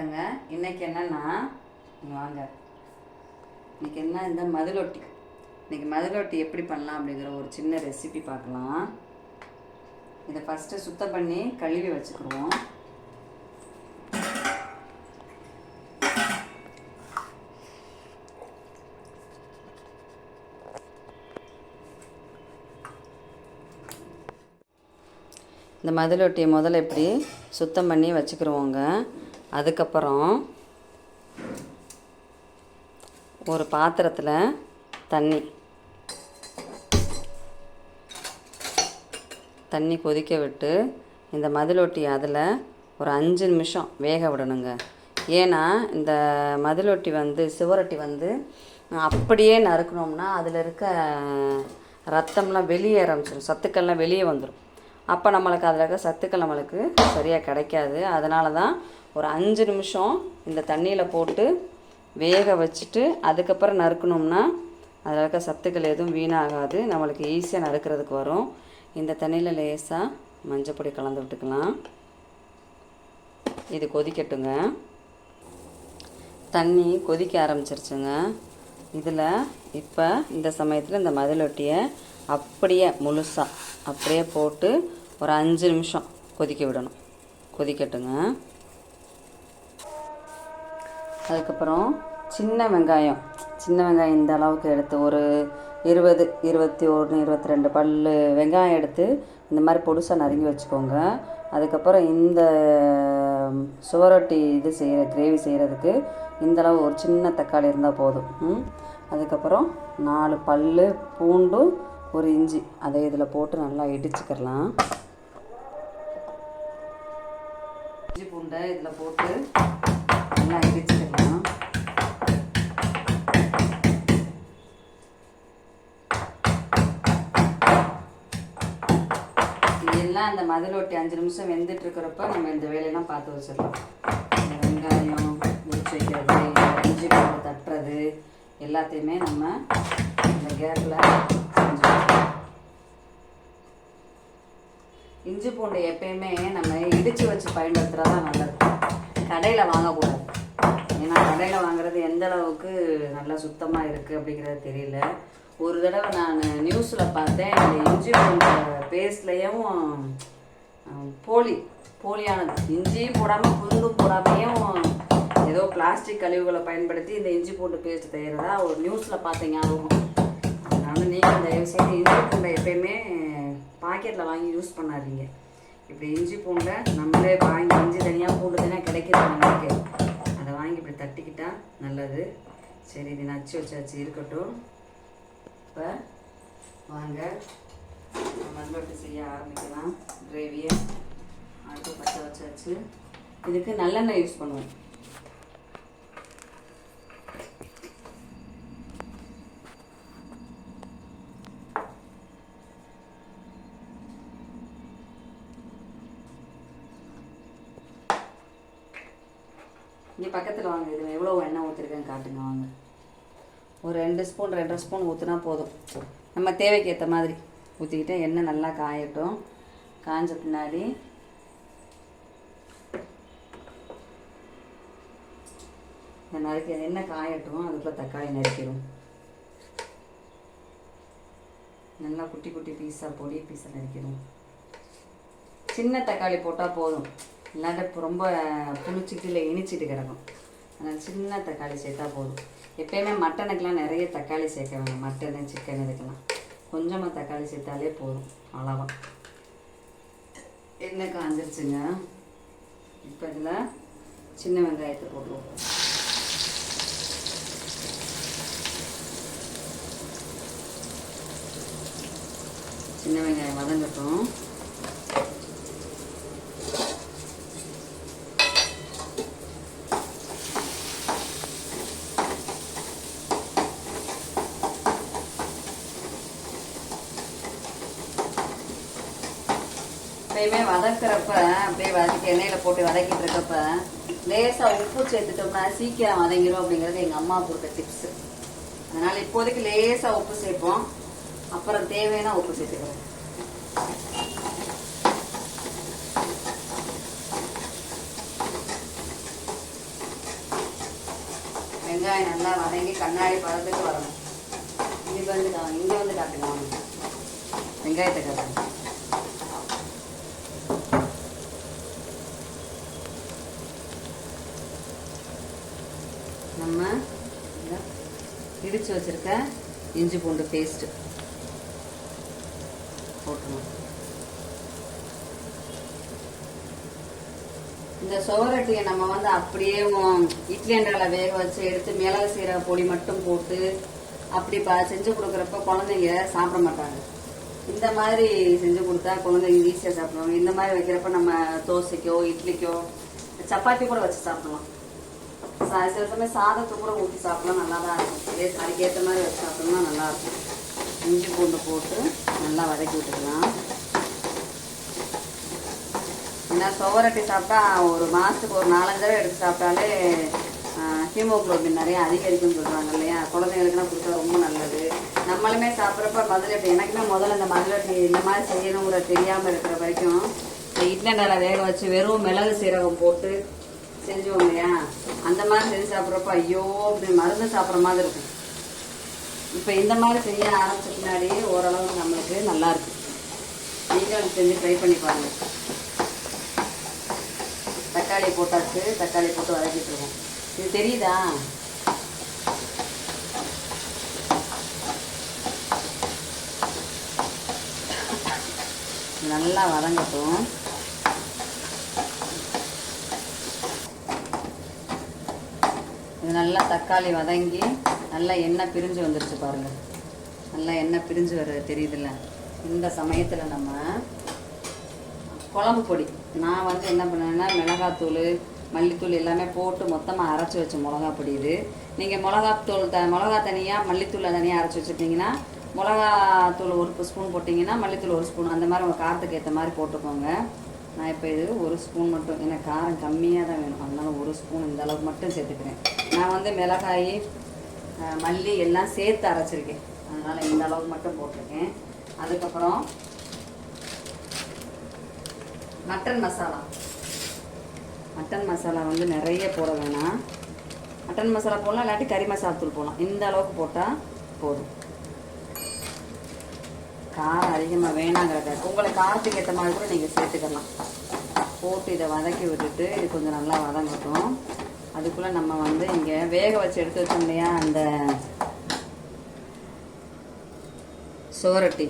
வணக்கங்க இன்னைக்கு என்னன்னா வாங்க. இன்னைக்கு என்ன? இந்த மதுரொட்டி இன்னைக்கு மதுரொட்டி எப்படி பண்ணலாம் அப்படிங்கிற ஒரு சின்ன ரெசிபி பார்க்கலாம். இதை ஃபஸ்ட்டு சுத்தம் பண்ணி கழுவி வச்சுக்கிடுவோம். இந்த மதுளொட்டியை முதல்ல இப்படி சுத்தம் பண்ணி வச்சுக்கிடுவோங்க. அதுக்கப்புறம் ஒரு பாத்திரத்தில் தண்ணி. தண்ணி கொதிக்க விட்டு இந்த மதுளொட்டி அதில் ஒரு அஞ்சு நிமிஷம் வேக விடணுங்க. ஏன்னா இந்த மதுளொட்டி வந்து சுவரொட்டி வந்து அப்படியே நறுக்கணும்னா அதில் இருக்க ரத்தம்லாம் வெளியே ஆரம்பிச்சிடும் சத்துக்கள்லாம் வெளியே வந்துடும் அப்போ நம்மளுக்கு அதில் இருக்க சத்துக்கள் நம்மளுக்கு சரியாக கிடைக்காது. அதனால தான் ஒரு அஞ்சு நிமிஷம் இந்த தண்ணியில் போட்டு வேக வச்சுட்டு அதுக்கப்புறம் நறுக்கணும்னா அதில் இருக்க சத்துக்கள் எதுவும் வீணாகாது. நம்மளுக்கு ஈஸியாக நறுக்கிறதுக்கு வரும். இந்த தண்ணியில் லேசாக மஞ்சப்பொடி கலந்து விட்டுக்கலாம். இது கொதிக்கட்டுங்க. தண்ணி கொதிக்க ஆரம்பிச்சிருச்சுங்க. இதில் இப்போ இந்த சமயத்தில் இந்த மதிலொட்டியை அப்படியே முழுசாக அப்படியே போட்டு ஒரு அஞ்சு நிமிஷம் கொதிக்க விடணும். கொதிக்கட்டுங்க. அதுக்கப்புறம் சின்ன வெங்காயம். சின்ன வெங்காயம் இந்த அளவுக்கு எடுத்து ஒரு இருபது இருபத்தி ஒன்று இருபத்தி ரெண்டு பல் வெங்காயம் எடுத்து இந்த மாதிரி பொடுசாக நறுங்கி வச்சுக்கோங்க. அதுக்கப்புறம் இந்த சுவரொட்டி இது செய்கிற கிரேவி செய்கிறதுக்கு இந்தளவு ஒரு சின்ன தக்காளி இருந்தால் போதும். அதுக்கப்புறம் நாலு பல் பூண்டும் ஒரு இஞ்சி. அதை இதில் போட்டு நல்லா இடிச்சுக்கிறலாம். இஞ்சி பூண்டை இதில் போட்டு எல்லாம் அந்த மதிலொட்டி அஞ்சு நிமிஷம் வெந்துட்டு இருக்கிறப்ப நம்ம இந்த வேலையெல்லாம் பார்த்து வச்சிடலாம். வெங்காயம் முடிச்சு வைக்கிறது இஞ்சி பூண்டு தட்டுறது எல்லாத்தையுமே நம்ம இந்த கேப்பில் இஞ்சி பூண்டு எப்பயுமே நம்ம இடித்து வச்சு பயன்படுத்துகிறது தான் நல்லது. கடையில் வாங்கக்கூடாது. ஏன்னா கடையில் வாங்குறது எந்த அளவுக்கு நல்லா சுத்தமாக இருக்குது அப்படிங்கிறது தெரியல. ஒரு தடவை நான் நியூஸில் பார்த்தேன். இந்த இஞ்சி பூண்டு பேஸ்ட்லேயும் போலி போலியானது. இஞ்சியும் போடாமல் பூண்டும் போடாமையும் ஏதோ பிளாஸ்டிக் கழிவுகளை பயன்படுத்தி இந்த இஞ்சி பூண்டு பேஸ்ட் செய்கிறதா ஒரு நியூஸில் பார்த்தேன் ஞாபகம். அதனால நீங்கள் தயவுசெய்து இஞ்சி பூண்டை எப்பயுமே பாக்கெட்டில் வாங்கி யூஸ் பண்ணாதீங்க. இப்படி இஞ்சி பூண்டை நம்மளே வாங்கி இஞ்சி தனியாக பூண்டு தனியாக கிடைக்கிது நம்மளுக்கு? அதை வாங்கி இப்படி தட்டிக்கிட்டால் நல்லது. சரி இது நச்சு வச்சாச்சு இருக்கட்டும். இப்போ வாங்க. மண்பட்டு செய்ய ஆரம்பிக்கலாம். கிரேவியை அடுத்து பச்சை வச்சாச்சு. இதுக்கு நல்லெண்ணெய் யூஸ் பண்ணுவோம். இங்கே பக்கத்தில் வாங்க. இது எவ்வளோ எண்ணெய் ஊற்றிருக்கேன்னு காட்டுங்க வாங்க. ஒரு ரெண்டு ஸ்பூன் ரெண்டரை ஸ்பூன் ஊற்றினா போதும். நம்ம தேவைக்கு ஏற்ற மாதிரி ஊற்றிக்கிட்டு எண்ணெய் நல்லா காயட்டும். காஞ்ச பின்னாடி இந்த நறுக்கி எண்ணெய் காயட்டும் அதுக்குள்ளே தக்காளி நறுக்கிடும் நல்லா குட்டி குட்டி பீஸாக பொடி பீஸாக நறுக்கிடும் சின்ன தக்காளி போட்டால் போதும். இல்லாட்ட இப்போ ரொம்ப புளிச்சிட்டு இல்லை இனிச்சிட்டு கிடக்கும். அதனால் சின்ன தக்காளி சேர்த்தா போதும். எப்பயுமே மட்டனுக்கெலாம் நிறைய தக்காளி சேர்க்க வேணும் மட்டனு சிக்கன் இதுக்கெல்லாம். கொஞ்சமாக தக்காளி சேர்த்தாலே போதும். அவ்வளோவா எண்ணெய் காஞ்சிருச்சுங்க. இப்போ இதில் சின்ன வெங்காயத்தை போட்டுருவோம். சின்ன வெங்காயம் வதங்கட்டும். எப்பயுமே வதக்குறப்ப அப்படியே வதக்கி எண்ணெயில் போட்டு வதக்கிட்டு இருக்கப்ப லேசாக உப்பு சேர்த்துட்டோம்னா சீக்கிரம் வதங்கிடும் அப்படிங்கிறது எங்கள் அம்மா கொடுத்த டிப்ஸு அதனால் இப்போதைக்கு லேசாக உப்பு சேர்ப்போம். அப்புறம் தேவையான உப்பு சேர்த்துக்கிறோம். வெங்காயம் நல்லா வதங்கி கண்ணாடி பதத்துக்கு வரணும். இங்கே வந்து கா- இங்கே வந்து காட்டுங்க வெங்காயத்தை காட்டுங்க. நம்ம இடித்து வச்சுருக்க இஞ்சி பூண்டு பேஸ்ட்டு போட்டுருவோம். இந்த சோரட்டியை நம்ம வந்து அப்படியே இட்லி அண்டர்களை வேக வச்சு எடுத்து மிளகு சீரக பொடி மட்டும் போட்டு அப்படி பா செஞ்சு கொடுக்குறப்ப குழந்தைங்க சாப்பிட மாட்டாங்க. இந்த மாதிரி செஞ்சு கொடுத்தா குழந்தைங்க ஈஸியாக சாப்பிடுவாங்க. இந்த மாதிரி வைக்கிறப்ப நம்ம தோசைக்கோ இட்லிக்கோ சப்பாத்தி கூட வச்சு சாப்பிடலாம். சில சமயம் சாதத்தை கூட ஊற்றி சாப்பிடலாம் நல்லா தான் இருக்கும் ஏ- அதுக்கேற்ற மாதிரி வச்சு சாப்பிட்டோம்னா நல்லா இருக்கும் இஞ்சி பூண்டு போட்டு நல்லா வதக்கி விட்டுக்கலாம். ஏன்னா சுவரட்டி சாப்பிட்டா ஒரு மாதத்துக்கு ஒரு நாலஞ்சு தடவை எடுத்து சாப்பிட்டாலே ஹீமோகுளோபின் நிறைய அதிகரிக்கும்னு சொல்கிறாங்க இல்லையா? குழந்தைங்களுக்குலாம் கொடுத்தா ரொம்ப நல்லது. நம்மளுமே சாப்பிட்றப்ப மதுரட்டி எனக்குமே முதல்ல இந்த மதுரட்டி இந்த மாதிரி செய்யணுங்கிற தெரியாமல் இருக்கிற வரைக்கும் இந்த இட்லி நல்லா வேக வச்சு வெறும் மிளகு சீரகம் போட்டு செஞ்சோம் இல்லையா? அந்த மாதிரி செஞ்சு சாப்பிட்றப்ப ஐயோ இப்படி மருந்து சாப்பிட்ற மாதிரி இருக்கும். இப்போ இந்த மாதிரி செய்ய ஆரம்பிச்ச பின்னாடி ஓரளவு நம்மளுக்கு நல்லா இருக்கு. நீங்களும் செஞ்சு ட்ரை பண்ணி பாருங்கள் தக்காளி போட்டாச்சு தக்காளி போட்டு வதக்கிட்டு இருக்கோம். இது தெரியுதா? நல்லா வதங்கட்டும். இது நல்லா தக்காளி வதங்கி நல்லா எண்ணெய் பிரிஞ்சு வந்துருச்சு பாருங்கள் நல்லா எண்ணெய் பிரிஞ்சு வர தெரியுதுல்ல? இந்த சமயத்தில் நம்ம குழம்பு பொடி. நான் வந்து என்ன பண்ணுவேன்னா மிளகாத்தூள் மல்லித்தூள் எல்லாமே போட்டு மொத்தமாக அரைச்சி வச்ச மிளகா பொடி இது. நீங்கள் மிளகாத்தூள் த மிளகா தனியாக மல்லித்தூளை தனியாக அரைச்சி வச்சுருப்பீங்கன்னா மிளகாத்தூள் ஒரு ஸ்பூன் போட்டிங்கன்னா மல்லித்தூள் ஒரு ஸ்பூன். அந்த மாதிரி உங்கள் காரத்துக்கு ஏற்ற மாதிரி போட்டுக்கோங்க. நான் இப்போ இது ஒரு ஸ்பூன் மட்டும். எனக்கு காரம் கம்மியாக தான் வேணும். அதனால் ஒரு ஸ்பூன் இந்த அளவுக்கு மட்டும் சேர்த்துக்கிறேன். நான் வந்து மிளகாய் மல்லி எல்லாம் சேர்த்து அரைச்சிருக்கேன். அதனால் இந்த அளவுக்கு மட்டும் போட்டிருக்கேன். அதுக்கப்புறம் மட்டன் மசாலா மட்டன் மசாலா வந்து நிறைய போட வேணாம். மட்டன் மசாலா போடலாம் இல்லாட்டி கறி மசாலா தூள் போடலாம். இந்த அளவுக்கு போட்டால் போதும். காரம் அதிகமாக வேணாங்கிறத. உங்களை காரத்துக்கு ஏற்ற மாதிரி கூட நீங்கள் சேர்த்துக்கலாம். போட்டு இதை வதக்கி விட்டுட்டு இது கொஞ்சம் நல்லா வதங்கட்டும். அதுக்குள்ளே நம்ம வந்து இங்கே வேக வச்சு எடுத்து வச்சோம் இல்லையா அந்த சோரட்டி.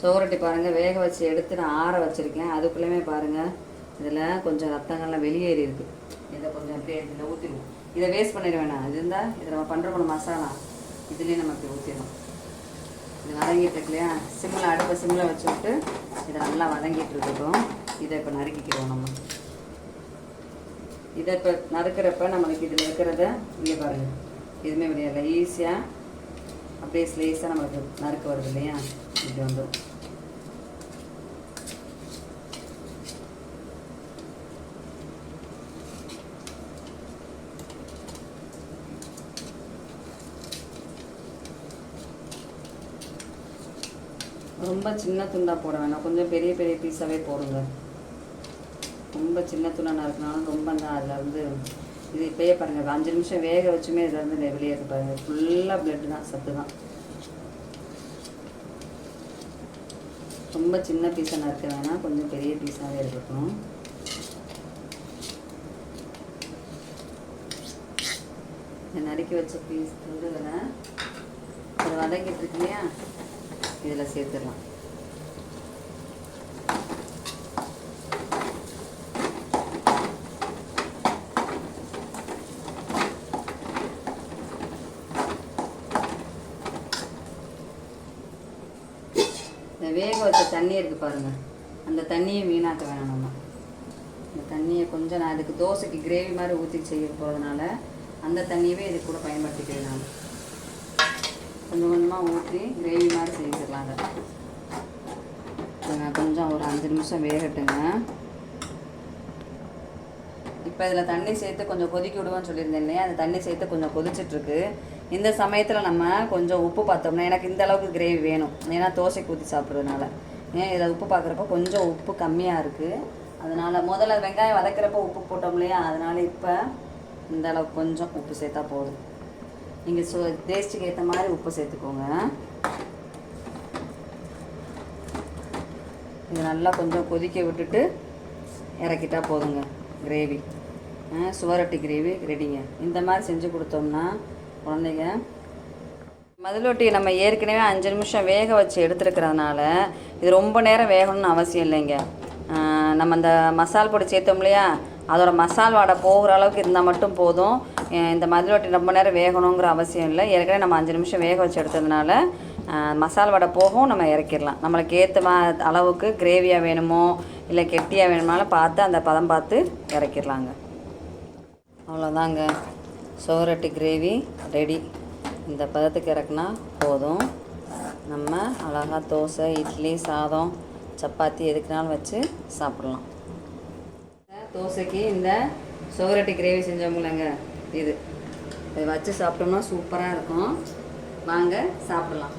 சோரட்டி பாருங்கள் வேக வச்சு எடுத்து நான் ஆற வச்சுருக்கேன். அதுக்குள்ளேயுமே பாருங்கள் இதில் கொஞ்சம் ரத்தங்கள்லாம் வெளியேறி இருக்கு. இதை கொஞ்சம் அப்படியே இதில் ஊற்றிடுவோம் இதை வேஸ்ட் பண்ணிட வேணாம். இது இருந்தால் இதை நம்ம பண்ணுற மசாலா இதுலேயே நம்ம இப்படி ஊற்றிடலாம் இது வதங்கிட்டு இருக்கு இல்லையா? சிம்மில் அடுப்பை சிம்மில் வச்சு விட்டு இதை நல்லா வதங்கிட்டு இருக்கட்டும். இதை இப்போ நறுக்கிக்கிறோம் நம்ம. இதை இப்போ நறுக்கிறப்ப நம்மளுக்கு இதில் இருக்கிறத இங்கே பாருங்கள் எதுவுமே விளையாடல ஈஸியாக அப்படியே ஸ்லேஸாக நம்மளுக்கு நறுக்க வருது இல்லையா? இது வந்து ரொம்ப சின்ன துண்டாக போட வேணாம். கொஞ்சம் பெரிய பெரிய பீஸாகவே போடுங்க. ரொம்ப சின்ன துண்டாக நறுக்கினாலும் ரொம்ப தான் அதில் வந்து இது இப்போயே பாருங்கள் அஞ்சு நிமிஷம் வேக வச்சுமே இதில் வந்து வெளியேறது பாருங்கள் ஃபுல்லாக பிளட்டு தான் சத்து தான். ரொம்ப சின்ன பீஸாக நறுக்க வேணாம். கொஞ்சம் பெரிய பீஸாகவே இருக்கட்டும் இந்த நறுக்கி வச்ச பீஸ் துண்டுகளை அது வதங்கிட்டு இருக்கு இல்லையா? இதில் சேர்த்துடலாம். இந்த வேக வச்ச தண்ணி இருக்குது பாருங்கள் அந்த தண்ணியை வீணாக்க வேணாம் நம்ம. இந்த தண்ணியை கொஞ்சம் நான் இதுக்கு தோசைக்கு கிரேவி மாதிரி ஊற்றி செய்ய போகிறதுனால அந்த தண்ணியவே இது கூட பயன்படுத்திக்கிறேன் நான் கொஞ்சம் கொஞ்சமாக ஊற்றி கிரேவி மாதிரி செஞ்சிடலாம் அதை. கொஞ்சம் கொஞ்சம் ஒரு அஞ்சு நிமிஷம் வேகட்டுங்க. இப்போ இதில் தண்ணி சேர்த்து கொஞ்சம் கொதிக்க விடுவோம்னு சொல்லியிருந்தேன் இல்லையா? அந்த தண்ணி சேர்த்து கொஞ்சம் கொதிச்சிட்ருக்கு. இந்த சமயத்தில் நம்ம கொஞ்சம் உப்பு பார்த்தோம்னா எனக்கு இந்த அளவுக்கு கிரேவி வேணும். ஏன்னா தோசைக்கு ஊற்றி சாப்பிட்றதுனால. ஏன் இதில் உப்பு பார்க்குறப்ப கொஞ்சம் உப்பு கம்மியாக இருக்குது அதனால் முதல்ல வெங்காயம் வதக்கிறப்ப உப்பு போட்டோம் இல்லையா? அதனால் இப்போ இந்த அளவுக்கு கொஞ்சம் உப்பு சேர்த்தா போதும். நீங்கள் சு டேஸ்ட்டுக்கு ஏற்ற மாதிரி உப்பு சேர்த்துக்கோங்க. இது நல்லா கொஞ்சம் கொதிக்க விட்டுட்டு இறக்கிட்டா போதுங்க கிரேவி சுவரொட்டி கிரேவி ரெடிங்க இந்த மாதிரி செஞ்சு கொடுத்தோம்னா குழந்தைங்க மதுளொட்டி நம்ம ஏற்கனவே அஞ்சு நிமிஷம் வேக வச்சு எடுத்துருக்கிறதுனால இது ரொம்ப நேரம் வேகணும்னு அவசியம் இல்லைங்க. நம்ம அந்த மசால் பொடி சேர்த்தோம் இல்லையா? அதோட மசால் வாடை போகிற அளவுக்கு இருந்தால் மட்டும் போதும். இந்த மதுளொட்டி ரொம்ப நேரம் வேகணுங்கிற அவசியம் இல்லை. ஏற்கனவே நம்ம அஞ்சு நிமிஷம் வேக வச்சு எடுத்ததுனால மசால் வடை போகவும் நம்ம இறக்கிடலாம். நம்மளுக்கு ஏற்ற அளவுக்கு கிரேவியாக வேணுமோ இல்லை கெட்டியாக வேணுமானாலும் பார்த்து அந்த பதம் பார்த்து இறக்கிடலாங்க. அவ்வளோதாங்க. சோரட்டு கிரேவி ரெடி. இந்த பதத்துக்கு இறக்குனா போதும். நம்ம அழகாக தோசை இட்லி சாதம் சப்பாத்தி எதுக்குனாலும் வச்சு சாப்பிட்லாம். தோசைக்கு இந்த சோரட்டு கிரேவி செஞ்சோம்லங்க இது. இதை வச்சு சாப்பிட்டோம்னா சூப்பராக இருக்கும். வாங்க சாப்பிட்லாம்.